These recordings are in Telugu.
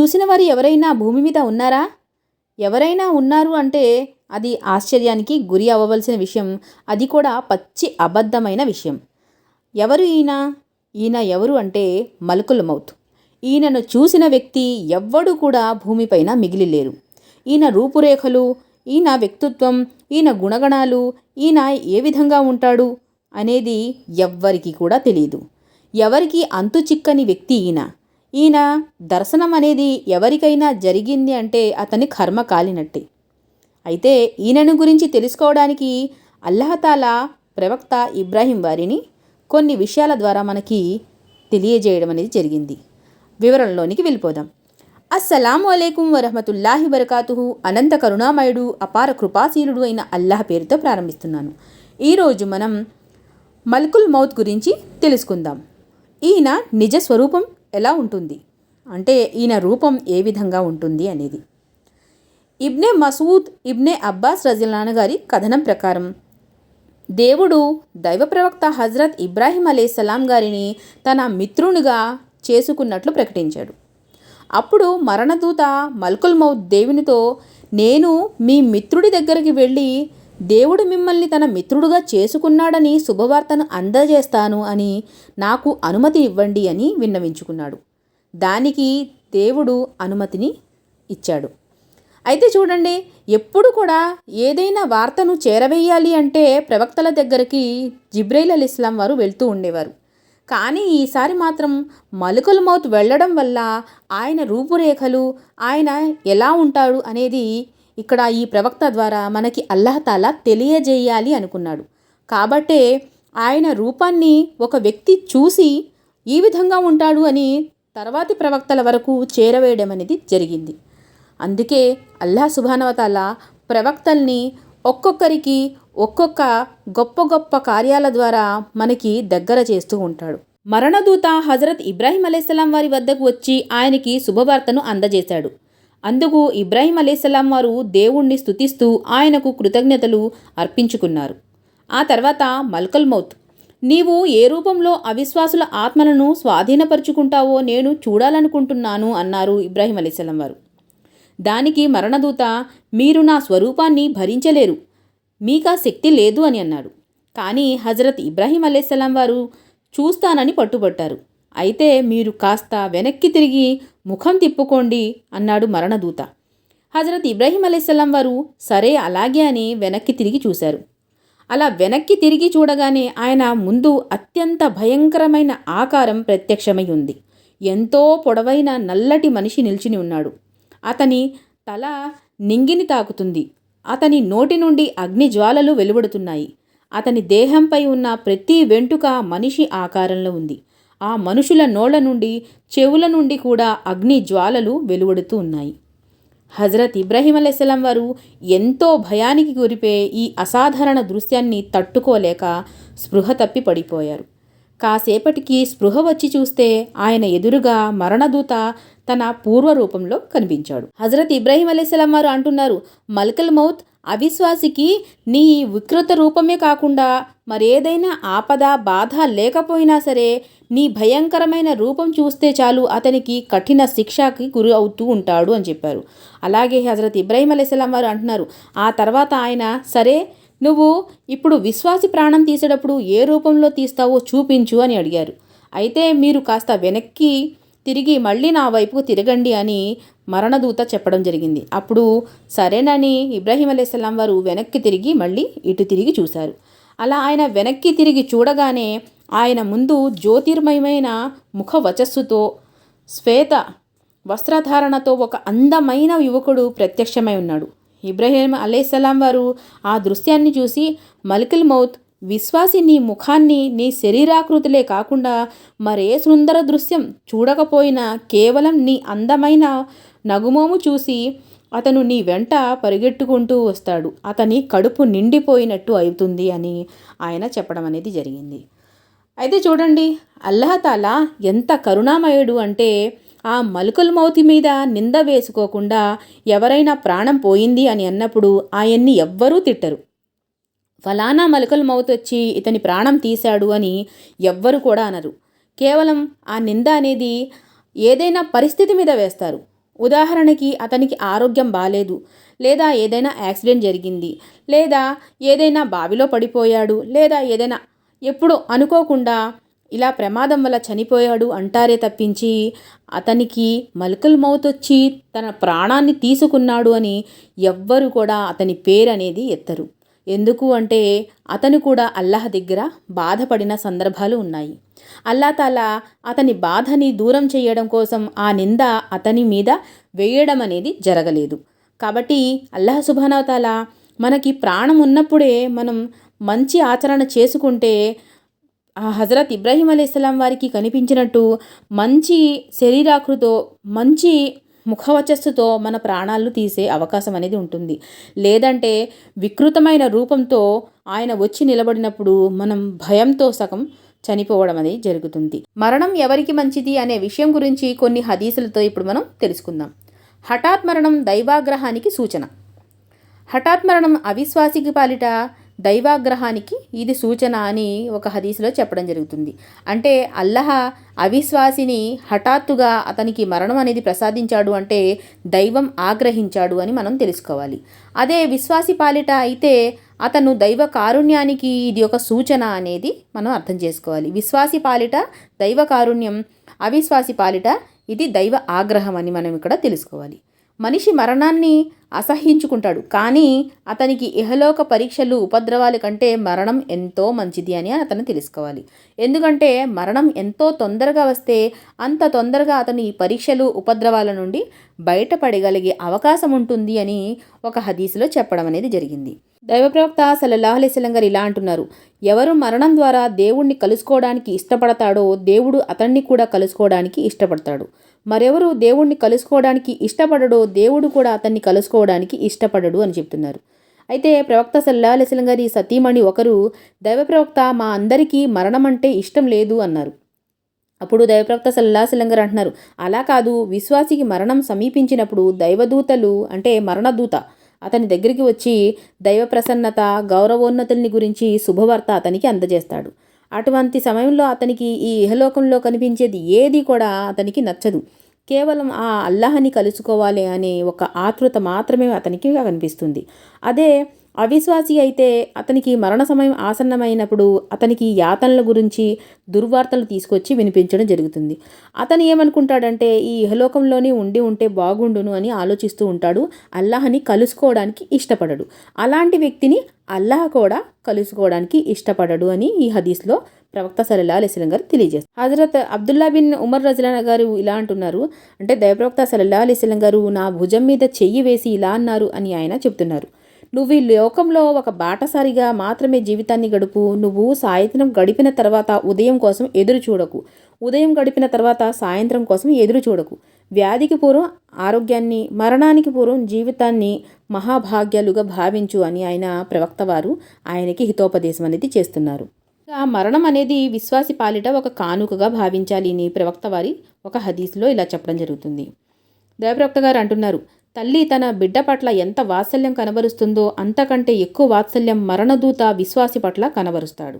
చూసిన వారు ఎవరైనా భూమి మీద ఉన్నారా? ఎవరైనా ఉన్నారు అంటే అది ఆశ్చర్యానికి గురి అవ్వవలసిన విషయం. అది కూడా పచ్చి అబద్ధమైన విషయం. ఎవరు ఈయన? ఈయన ఎవరు అంటే మలుకుల మౌత్. ఈయనను చూసిన వ్యక్తి ఎవ్వడు కూడా భూమిపైన మిగిలి లేరు ఈయన రూపురేఖలు ఈయన వ్యక్తిత్వం ఈయన గుణగణాలు ఈయన ఏ విధంగా ఉంటాడు అనేది ఎవ్వరికీ కూడా తెలియదు ఎవరికి అంతు చిక్కని వ్యక్తి ఈయన? ఈయన దర్శనం అనేది ఎవరికైనా జరిగింది అంటే అతని కర్మ కాలినట్టే. అయితే ఈయనను గురించి తెలుసుకోవడానికి అల్లహతాలా ప్రవక్త ఇబ్రాహీం వారిని కొన్ని విషయాల ద్వారా మనకి తెలియజేయడం అనేది జరిగింది. వివరంలోనికి వెళ్ళిపోదాం. అస్సలాము అలైకుం వరహమతుల్లాహి వరకాతుహు. అనంత కరుణామయుడు అపార కృపాశీలుడు అయిన అల్లాహ్ పేరుతో ప్రారంభిస్తున్నాను. ఈరోజు మనం మల్కుల్ మౌత్ గురించి తెలుసుకుందాం. ఈయన నిజ స్వరూపం ఎలా ఉంటుంది? అంటే ఈయన రూపం ఏ విధంగా ఉంటుంది అనేది. ఇబ్నే మసూద్ ఇబ్నే అబ్బాస్ రజిలాన్ గారి కథనం ప్రకారం దేవుడు దైవ ప్రవక్త హజరత్ ఇబ్రాహీం అలీస్లాం గారిని తన మిత్రునిగా చేసుకున్నట్లు ప్రకటించాడు. అప్పుడు మరణదూత మల్కుల్ మౌద్ దేవునితో నేను మీ మిత్రుడి దగ్గరికి వెళ్ళి దేవుడు మిమ్మల్ని తన మిత్రుడుగా చేసుకున్నాడని శుభవార్తను అందజేస్తాను అని నాకు అనుమతి ఇవ్వండి అని విన్నవించుకున్నాడు. దానికి దేవుడు అనుమతిని ఇచ్చాడు. అయితే చూడండి ఎప్పుడు కూడా ఏదైనా వార్తను చేరవేయాలి అంటే ప్రవక్తల దగ్గరికి జిబ్రైల్ అల్ ఇస్లాం వారు వెళ్తూ ఉండేవారు. కానీ ఈసారి మాత్రం మలుకుల మౌత్ వెళ్ళడం వల్ల ఆయన రూపురేఖలు ఆయన ఎలా ఉంటాడు అనేది ఇక్కడ ఈ ప్రవక్త ద్వారా మనకి అల్లహతాలా తెలియజేయాలి అనుకున్నాడు. కాబట్టే ఆయన రూపాన్ని ఒక వ్యక్తి చూసి ఈ విధంగా ఉంటాడు అని తర్వాతి ప్రవక్తల వరకు చేరవేయడం అనేది జరిగింది. అందుకే అల్లా సుభానవతాల ప్రవక్తల్ని ఒక్కొక్కరికి ఒక్కొక్క గొప్ప గొప్ప కార్యాల ద్వారా మనకి దగ్గర చేస్తూ ఉంటాడు. మరణదూత హజరత్ ఇబ్రాహీం అలైస్లాం వారి వద్దకు వచ్చి ఆయనకి శుభవార్తను అందజేశాడు. అందుకు ఇబ్రాహీం అలీస్లాం వారు దేవుణ్ణి స్థుతిస్తూ ఆయనకు కృతజ్ఞతలు అర్పించుకున్నారు. ఆ తర్వాత మల్కల్ మౌత్ నీవు ఏ రూపంలో అవిశ్వాసుల ఆత్మలను స్వాధీనపరుచుకుంటావో నేను చూడాలనుకుంటున్నాను అన్నారు ఇబ్రాహీం అలీస్లాం వారు. దానికి మరణదూత మీరు నా స్వరూపాన్ని భరించలేరు మీకా శక్తి లేదు అని అన్నాడు. కానీ హజరత్ ఇబ్రాహీం అలీస్లాం వారు చూస్తానని పట్టుబట్టారు. అయితే మీరు కాస్త వెనక్కి తిరిగి ముఖం తిప్పుకోండి అన్నాడు మరణదూత. హజరత్ ఇబ్రాహీం అలైస్లాం వారు సరే అలాగే అని వెనక్కి తిరిగి చూశారు. అలా వెనక్కి తిరిగి చూడగానే ఆయన ముందు అత్యంత భయంకరమైన ఆకారం ప్రత్యక్షమై ఉంది. ఎంతో పొడవైన నల్లటి మనిషి నిల్చుని ఉన్నాడు. అతని తల నింగిని తాకుతుంది. అతని నోటి నుండి అగ్ని జ్వాలలు వెలువడుతున్నాయి. అతని దేహంపై ఉన్న ప్రతి వెంటుక మనిషి ఆకారంలో ఉంది. ఆ మనుషుల నోళ్ళ నుండి చెవుల నుండి కూడా అగ్ని జ్వాలలు వెలువడుతూ ఉన్నాయి. హజరత్ ఇబ్రాహీం అలైస్లాం వారు ఎంతో భయానికి గురిపే ఈ అసాధారణ దృశ్యాన్ని తట్టుకోలేక స్పృహ తప్పి పడిపోయారు. కాసేపటికి స్పృహ వచ్చి చూస్తే ఆయన ఎదురుగా మరణదూత తన పూర్వ రూపంలో కనిపించాడు. హజరత్ ఇబ్రాహీం అలైస్లాం వారు అంటున్నారు మల్కల్ మౌత్ అవిశ్వాసికి నీ వికృత రూపమే కాకుండా మరేదైనా ఆపద బాధ లేకపోయినా సరే నీ భయంకరమైన రూపం చూస్తే చాలు అతనికి కఠిన శిక్షకి గురి అవుతూ ఉంటాడు అని చెప్పారు. అలాగే హజరత్ ఇబ్రాహీం అలైస్లాం వారు అంటున్నారు ఆ తర్వాత ఆయన సరే నువ్వు ఇప్పుడు విశ్వాసి ప్రాణం తీసేటప్పుడు ఏ రూపంలో తీస్తావో చూపించు అని అడిగారు. అయితే మీరు కాస్త వెనక్కి తిరిగి మళ్ళీ నా వైపుకు తిరగండి అని మరణదూత చెప్పడం జరిగింది. అప్పుడు సరేనని ఇబ్రాహీం అలైస్లాం వారు వెనక్కి తిరిగి మళ్ళీ ఇటు తిరిగి చూశారు. అలా ఆయన వెనక్కి తిరిగి చూడగానే ఆయన ముందు జ్యోతిర్మయమైన ముఖ వచస్సుతో శ్వేత వస్త్రధారణతో ఒక అందమైన యువకుడు ప్రత్యక్షమై ఉన్నాడు. ఇబ్రాహీం అలైసలాం వారు ఆ దృశ్యాన్ని చూసి మలికిల్ మౌత్ విశ్వాసి నీ ముఖాన్ని నీ శరీరాకృతులే కాకుండా మరే సుందర దృశ్యం చూడకపోయినా కేవలం నీ అందమైన నగుమోము చూసి అతను నీ వెంట పరిగెట్టుకుంటూ వస్తాడు. అతని కడుపు నిండిపోయినట్టు అవుతుంది అని ఆయన చెప్పడం అనేది జరిగింది. అయితే చూడండి అల్లహతాలా ఎంత కరుణామయుడు అంటే ఆ మలుకల్ మౌతి మీద నింద వేసుకోకుండా ఎవరైనా ప్రాణం పోయింది అని అన్నప్పుడు ఆయన్ని ఎవ్వరూ తిట్టరు. ఫలానా మలుకల్ మౌత్ వచ్చి ఇతని ప్రాణం తీశాడు అని ఎవ్వరు కూడా అనరు. కేవలం ఆ నింద అనేది ఏదైనా పరిస్థితి మీద వేస్తారు. ఉదాహరణకి అతనికి ఆరోగ్యం బాగాలేదు లేదా ఏదైనా యాక్సిడెంట్ జరిగింది లేదా ఏదైనా బావిలో పడిపోయాడు లేదా ఏదైనా ఎప్పుడో అనుకోకుండా ఇలా ప్రమాదం వల్ల చనిపోయాడు అంటారే తప్పించి అతనికి మల్కల్ మౌత్ వచ్చి తన ప్రాణాన్ని తీసుకున్నాడు అని ఎవ్వరు కూడా అతని పేరు అనేది ఎత్తరు. ఎందుకు అంటే అతను కూడా అల్లాహ్ దగ్గర బాధపడిన సందర్భాలు ఉన్నాయి. అల్లాతాలా అతని బాధని దూరం చేయడం కోసం ఆ నింద అతని మీద వేయడం అనేది జరగలేదు. కాబట్టి అల్లాహ్ సుబానవతాల మనకి ప్రాణం ఉన్నప్పుడే మనం మంచి ఆచరణ చేసుకుంటే హజరత్ ఇబ్రాహీం అలీస్లాం వారికి కనిపించినట్టు మంచి శరీరాకృతో మంచి ముఖవచస్సుతో మన ప్రాణాలు తీసే అవకాశం అనేది ఉంటుంది. లేదంటే వికృతమైన రూపంతో ఆయన వచ్చి నిలబడినప్పుడు మనం భయంతో సగం చనిపోవడం అనేది జరుగుతుంది. మరణం ఎవరికి మంచిది అనే విషయం గురించి కొన్ని హదీసులతో ఇప్పుడు మనం తెలుసుకుందాం. హఠాత్ మరణం దైవాగ్రహానికి సూచన. హఠాత్ మరణం అవిశ్వాసికి పాలిట దైవాగ్రహానికి ఇది సూచన అని ఒక హదీసులో చెప్పడం జరుగుతుంది. అంటే అల్లహ అవిశ్వాసిని హఠాత్తుగా అతనికి మరణం అనేది ప్రసాదించాడు అంటే దైవం ఆగ్రహించాడు అని మనం తెలుసుకోవాలి. అదే విశ్వాసి పాలిట అయితే అతను దైవ కారుణ్యానికి ఇది ఒక సూచన అనేది మనం అర్థం చేసుకోవాలి. విశ్వాసి పాలిట దైవ కారుణ్యం అవిశ్వాసి పాలిట ఇది దైవ ఆగ్రహం అని మనం ఇక్కడ తెలుసుకోవాలి. మనిషి మరణాన్ని అసహించుకుంటాడు కానీ అతనికి ఇహలోక పరీక్షలు ఉపద్రవాల కంటే మరణం ఎంతో మంచిది అని అతను తెలుసుకోవాలి. ఎందుకంటే మరణం ఎంతో తొందరగా వస్తే అంత తొందరగా అతను ఈ పరీక్షలు ఉపద్రవాల నుండి బయటపడగలిగే అవకాశం ఉంటుంది అని ఒక హదీసులో చెప్పడం అనేది జరిగింది. దైవ ప్రవక్త సల్లల్లాహు గారు ఇలా అంటున్నారు. ఎవరు మరణం ద్వారా దేవుణ్ణి కలుసుకోవడానికి ఇష్టపడతాడో దేవుడు అతన్ని కూడా కలుసుకోవడానికి ఇష్టపడతాడు. మరెవరు దేవుణ్ణి కలుసుకోవడానికి ఇష్టపడడో దేవుడు కూడా అతన్ని కలుసుకోవడానికి ఇష్టపడడు అని చెప్తున్నారు. అయితే ప్రవక్త సల్లా అలైస్లం గారి సతీమణి ఒకరు దైవ ప్రవక్త మా అందరికీ మరణం అంటే ఇష్టం లేదు అన్నారు. అప్పుడు దైవప్రవక్త సల్లాసలం గారు అంటున్నారు అలా కాదు విశ్వాసికి మరణం సమీపించినప్పుడు దైవదూతలు అంటే మరణదూత అతని దగ్గరికి వచ్చి దైవ ప్రసన్నత గౌరవోన్నతుల్ని గురించి శుభవార్త అతనికి అందజేస్తాడు. అటువంటి సమయంలో అతనికి ఈ ఇహలోకంలో కనిపించేది ఏది కూడా అతనికి నచ్చదు. కేవలం ఆ అల్లాహని కలుసుకోవాలి అనే ఒక ఆతృత మాత్రమే అతనికి కనిపిస్తుంది. అదే అవిశ్వాసి అయితే అతనికి మరణ సమయం ఆసన్నమైనప్పుడు అతనికి యాతనల గురించి దుర్వార్తలు తీసుకొచ్చి వినిపించడం జరుగుతుంది. అతను ఏమనుకుంటాడంటే ఈ ఇహలోకంలోనే ఉండి ఉంటే బాగుండును అని ఆలోచిస్తూ ఉంటాడు. అల్లాహని కలుసుకోవడానికి ఇష్టపడడు. అలాంటి వ్యక్తిని అల్లాహ్ కూడా కలుసుకోవడానికి ఇష్టపడడు అని ఈ హదీస్లో ప్రవక్త సలల్లా అలీస్లం గారు తెలియజేస్తారు. హజరత్ అబ్దుల్లా బిన్ ఉమర్ రజలా గారు ఇలా అంటున్నారు. అంటే దైవప్రవక్త సలల్లా అలీస్లం గారు నా భుజం మీద చెయ్యి వేసి ఇలా అన్నారు అని ఆయన చెప్తున్నారు నువ్వు ఈ లోకంలో ఒక బాటసారిగా మాత్రమే జీవితాన్ని గడుపు నువ్వు సాయంత్రం గడిపిన తర్వాత ఉదయం కోసం ఎదురు చూడకు. ఉదయం గడిపిన తర్వాత సాయంత్రం కోసం ఎదురు చూడకు. వ్యాధికి పూర్వం ఆరోగ్యాన్ని మరణానికి పూర్వం జీవితాన్ని మహాభాగ్యాలుగా భావించు అని ఆయన ప్రవక్త వారు ఆయనకి హితోపదేశం అనేది చేస్తున్నారు. మరణం అనేది విశ్వాసి పాలిట ఒక కానుకగా భావించాలి అని ప్రవక్త వారి ఒక హదీస్లో ఇలా చెప్పడం జరుగుతుంది. దేవప్రవక్త గారు అంటున్నారు తల్లి తన బిడ్డ పట్ల ఎంత వాత్సల్యం కనబరుస్తుందో అంతకంటే ఎక్కువ వాత్సల్యం మరణదూత విశ్వాసి పట్ల కనబరుస్తాడు.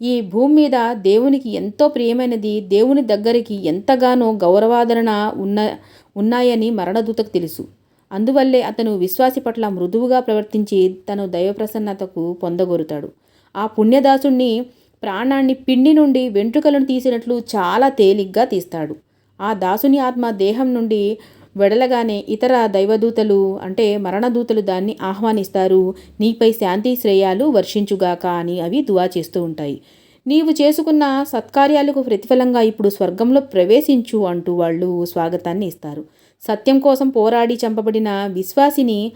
ఈ భూమి మీద దేవునికి ఎంతో ప్రియమైనది దేవుని దగ్గరికి ఎంతగానో గౌరవాదరణ ఉన్న ఉన్నాయని మరణదూతకు తెలుసు. అందువల్లే అతను విశ్వాసి పట్ల మృదువుగా ప్రవర్తించి తను దైవ ప్రసన్నతకు పొందగోరుతాడు. ఆ పుణ్యదాసుణ్ణి ప్రాణాన్ని పిండి నుండి వెంట్రుకలను తీసినట్లు చాలా తేలిగ్గా తీస్తాడు. ఆ దాసుని ఆత్మ దేహం నుండి వెడలగానే ఇతర దైవదూతలు అంటే మరణదూతలు దాన్ని ఆహ్వానిస్తారు. నీపై శాంతి శ్రేయాలు వర్షించుగాక అని అవి దువా చేస్తూ ఉంటాయి. నీవు చేసుకున్న సత్కార్యాలకు ప్రతిఫలంగా ఇప్పుడు స్వర్గంలో ప్రవేశించు అంటూ వాళ్ళు స్వాగతాన్ని ఇస్తారు. సత్యం కోసం పోరాడి చంపబడిన విశ్వాసిని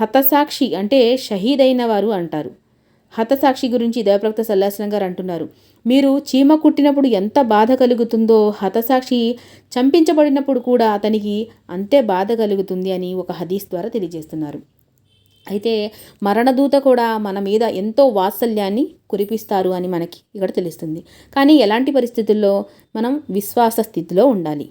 హతసాక్షి అంటే షహీదైన వారు అంటారు. హతసాక్షి గురించి దేవప్రక్త సల్లాసనం గారు అంటున్నారు. మీరు చీమ కుట్టినప్పుడు ఎంత బాధ కలుగుతుందో హతసాక్షి చంపించబడినప్పుడు కూడా అతనికి అంతే బాధ కలుగుతుంది అని ఒక హదీస్ ద్వారా తెలియజేస్తున్నారు. అయితే మరణదూత కూడా మన మీద ఎంతో వాత్సల్యాన్ని కురిపిస్తారు అని మనకి ఇక్కడ తెలుస్తుంది. కానీ ఎలాంటి పరిస్థితుల్లో మనం విశ్వాస స్థితిలో ఉండాలి?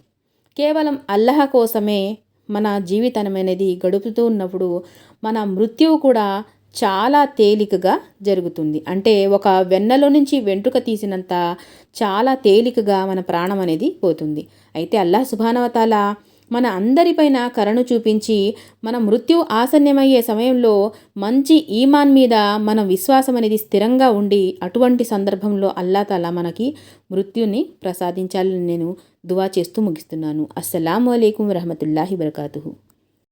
కేవలం అల్లహ కోసమే మన జీవితం అనేది గడుపుతూ ఉన్నప్పుడు మన మృత్యువు కూడా చాలా తేలికగా జరుగుతుంది. అంటే ఒక వెన్నలో నుంచి వెంట్రుక తీసినంత చాలా తేలికగా మన ప్రాణం అనేది పోతుంది. అయితే అల్లా సుభానవతాల మన అందరిపైన కరుణ చూపించి మన మృత్యు ఆసన్యమయ్యే సమయంలో మంచి ఈమాన్ మీద మన విశ్వాసం అనేది స్థిరంగా ఉండి అటువంటి సందర్భంలో అల్లా తాలా మనకి మృత్యుని ప్రసాదించాలని నేను దువా చేస్తూ ముగిస్తున్నాను. అస్సలం అయికం వరహమతుల్లాహి వరకాతు